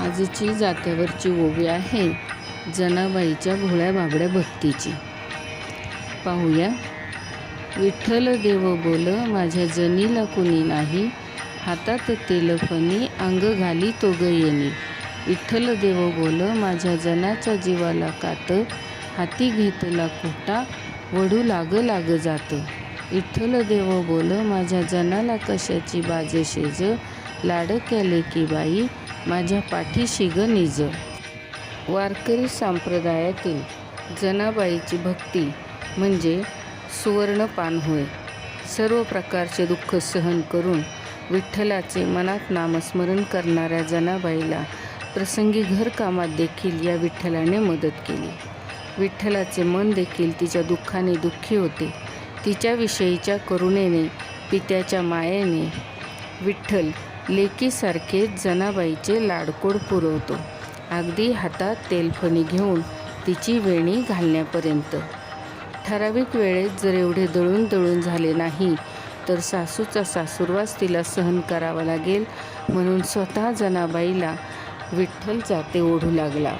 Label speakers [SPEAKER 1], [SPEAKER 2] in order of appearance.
[SPEAKER 1] आजची जात्यावरची ओवी आहे जनाबाईच्या भोळ्या बाबड्या भक्तीची. पाहूया. विठ्ठल देव बोल माझ्या जनीला कुणी नाही. हातात तेलफणी अंग घाली तो येणी. विठ्ठल देव बोल माझ्या जनाच्या जीवाला कात. हाती घेतला कोटा वडू लाग लाग जात. विठ्ठल देव बोल माझ्या जनाला कशाची बाज शेज. लाडक्या लेकी बाई माझ्या पाठीशी ग निज. वारकरी संप्रदायातील जनाबाईची भक्ती म्हणजे सुवर्णपान होय. सर्व प्रकारचे दुःख सहन करून विठ्ठलाचे मनात नामस्मरण करणाऱ्या जनाबाईला प्रसंगी घरकामात देखील या विठ्ठलाने मदत केली. विठ्ठलाचे मन देखील तिच्या दुःखाने दुःखी होते. तिच्याविषयीच्या करुणेने पित्याच्या मायेने विठ्ठल. लेकीसारखे जनाबाईचे लाडकोड पुरवतो. अगदी हातात तेलफणी घेऊन तिची वेणी घालण्यापर्यंत. ठराविक वेळेत जर एवढे दळून दळून झाले नाही तर सासूचा सासूरवास तिला सहन करावा लागेल म्हणून स्वतः जनाबाईला विठ्ठल जाते ओढू लागला.